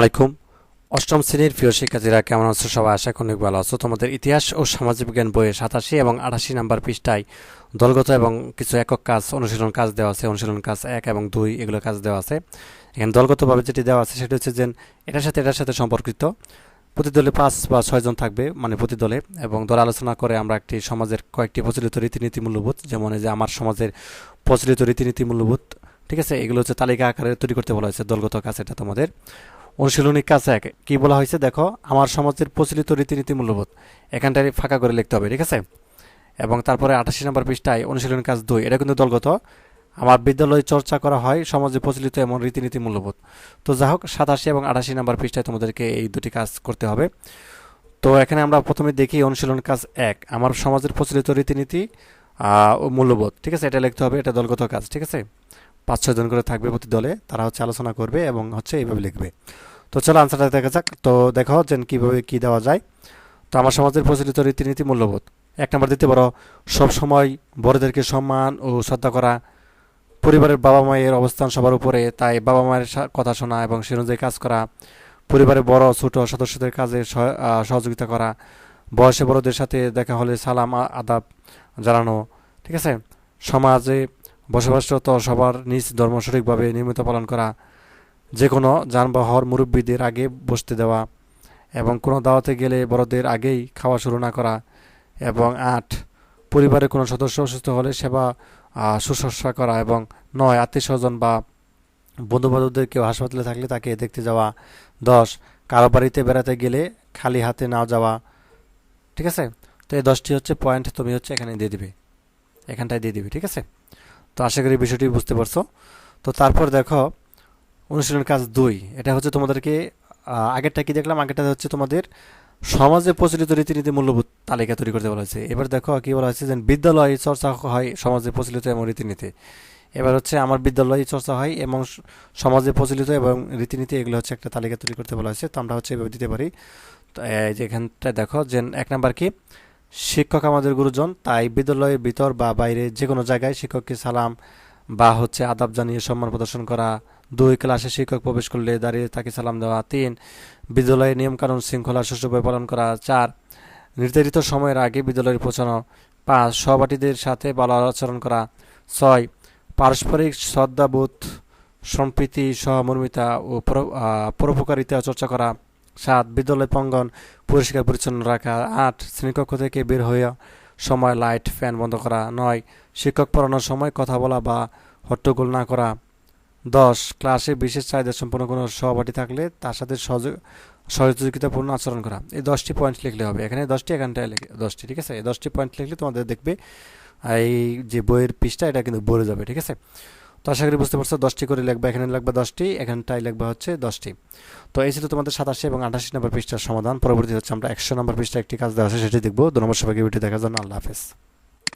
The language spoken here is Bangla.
আলাইকুম। অষ্টম শ্রেণির প্রিয় শিক্ষার্থীরা, কেমন আছো সবাই? আশা করি ভালো আছো। তোমাদের ইতিহাস ও সামাজিক বিজ্ঞান বইয়ে সাতাশি এবং আটাশি নাম্বার পৃষ্ঠায় দলগত এবং কিছু একক কাজ, অনুশীলন কাজ দেওয়া আছে। অনুশীলন কাজ এক এবং দুই, এগুলো কাজ দেওয়া আছে। এখানে দলগতভাবে যেটি দেওয়া আছে, সেটা হচ্ছে যে এটার সাথে এটার সাথে সম্পর্কিত। প্রতি দলে পাঁচ বা ছয়জন থাকবে মানে প্রতি দলে, এবং দল আলোচনা করে আমরা একটি সমাজের কয়েকটি প্রচলিত রীতিনীতি মূল্যবোধ, যেমন যে আমার সমাজের প্রচলিত রীতিনীতি মূল্যবোধ, ঠিক আছে? এগুলো হচ্ছে তালিকা আকারে তৈরি করতে বলা হয়েছে দলগত কাজ, এটা তোমাদের। অনুশীলনী কাজ এক। কি বলা হয়েছে দেখো, আমার সমাজের প্রচলিত রীতিনীতি মূল্যবোধ। এখানটায় ফাঁকা করে লিখতে হবে, ঠিক আছে? এবং তারপরে আঠাশি নম্বর পৃষ্ঠায় অনুশীলনী কাজ দুই। এটা কিন্তু দলগত। আমার বিদ্যালয়ে চর্চা করা হয় সমাজে প্রচলিত এমন রীতিনীতি মূল্যবোধ। তো যা হোক, সাতাশি এবং আঠাশি নম্বর পৃষ্ঠায় তোমাদেরকে এই দুটি কাজ করতে হবে। তো এখানে আমরা প্রথমে দেখি অনুশীলন কাজ এক। আমার সমাজের প্রচলিত রীতিনীতি মূল্যবোধ। ঠিক আছে? এটা লিখতে হবে, এটা দলগত কাজ, ঠিক আছে? পাঁচ, ছয় জন করে থাকবে প্রতি দলে। তারা হচ্ছে আলোচনা করবে এবং হচ্ছে এইভাবে লিখবে। তো চলো আনসারটা দেখা যাক। তো দেখো যে কীভাবে কী দেওয়া যায়। তো আমার সমাজের প্রচলিত রীতিনীতি মূল্যবোধ। এক নম্বর দিতে পারো সব সময় বড়দেরকে সম্মান ও শ্রদ্ধা করা। পরিবারের বাবা মায়ের অবস্থান সবার উপরে, তাই বাবা মায়ের কথা শোনা এবং সে অনুযায়ী কাজ করা। পরিবারের বড় ছোট সদস্যদের কাজে সহযোগিতা করা। বয়সে বড়দের সাথে দেখা হলে সালাম আদাব জানানো, ঠিক আছে? সমাজে বসবাসরত সবার নিজ ধর্ম সঠিকভাবে নিয়মিত পালন করা। যে কোনো যানবাহন মুরব্বীদের আগে বসতে দেওয়া এবং কোনো দাওয়াতে গেলে বড়দের আগেই খাওয়া শুরু না করা এবং আট, পরিবারের কোনো সদস্য অসুস্থ হলে সেবা শুশ্রূষা করা এবং নয় আত্মীয় স্বজন বা বন্ধু বান্ধবদের কেউ হাসপাতালে থাকলে তাকে দেখতে যাওয়া। দশ, কারও বাড়িতে বেড়াতে গেলে খালি হাতে না যাওয়া। ঠিক আছে? তো এই দশটি হচ্ছে পয়েন্ট তুমি হচ্ছে এখানে দিয়ে দিবে। এখানটায় দিয়ে দিবে, ঠিক আছে? তো আশা করি বিষয়টি বুঝতে পারছ। তো তারপর দেখো অনুশীলন কাজ দুই। এটা হচ্ছে তোমাদেরকে আগেরটা কি দেখলাম? আগেরটা হচ্ছে তোমাদের সমাজে প্রচলিত রীতিনীতি মূল্যবোধ তালিকা তৈরি করতে বলা হয়েছে। এবার দেখো কি বলা হয়েছে যে বিদ্যালয়ে চর্চা হয় সমাজে প্রচলিত এবং রীতিনীতি। এবার হচ্ছে আমার বিদ্যালয়ে চর্চা হয় এবং সমাজে প্রচলিত এবং রীতিনীতি, এগুলো হচ্ছে একটা তালিকা তৈরি করতে বলা হয়েছে। তো আমরা হচ্ছে এভাবে দিতে পারি। যে এখানটায় দেখো যে এক নাম্বার কি? শিক্ষক আমাদের গুরুজন, তাই বিদ্যালয়ের ভিতর বা বাইরে যে কোনো জায়গায় শিক্ষককে সালাম বা হচ্ছে আদাব জানিয়ে সম্মান প্রদর্শন করা দুই ক্লাসে শিক্ষক প্রবেশ করলে দাঁড়িয়ে তাকে সালাম দেওয়া। তিন বিদ্যালয়ের নিয়মকানুন শৃঙ্খলা সুষ্ঠুভাবে পালন করা। চার, নির্ধারিত সময়ের আগে বিদ্যালয়ে পৌঁছানো। পাঁচ, সহপাঠীদের সাথে ভালো আচরণ করা। ছয়, পারস্পরিক শ্রদ্ধাবোধ, সম্প্রীতি সহমর্মিতা ও পরোপকারিতা চর্চা করা। সাত বিদ্যালয় প্রাঙ্গন পরিষ্কার পরিচ্ছন্ন রাখা। আট, শ্রেণীকক্ষ থেকে বের হয়ে সময় লাইট, ফ্যান বন্ধ করা। নয়, শিক্ষক পড়ানোর সময় কথা বলা বা হট্টগোল না করা। দশ, ক্লাসে বিশেষ চাহিদা সম্পন্ন কোনো সহপাঠী থাকলে তার সাথে সহযোগ সহযোগিতাপূর্ণ আচরণ করা। এই দশটি পয়েন্ট লিখলে হবে। এখানে দশটি এখানটায় লিখে, দশটি, ঠিক আছে? এই দশটি পয়েন্ট লিখলে তোমাদের দেখবে, এই যে বইয়ের পৃষ্ঠা, এটা কিন্তু বলে যাবে, ঠিক আছে? তো আশা করি বুঝতে পারছ, দশটি করে লিখবে, এখানে লিখবে দশটি, এখানটায় লিখবে হচ্ছে দশটি। তো এই ছিল তোমাদের সাতাশি এবং আঠাশি নম্বর পৃষ্ঠার সমাধান। পরবর্তী হচ্ছে আমরা একশো নম্বর পৃষ্ঠা একটি কাজ দেওয়া আছে, সেটি দেখব। দু নম্বর সবাইকে ভিডিও দেখার জন্য। আল্লাহ হাফেজ।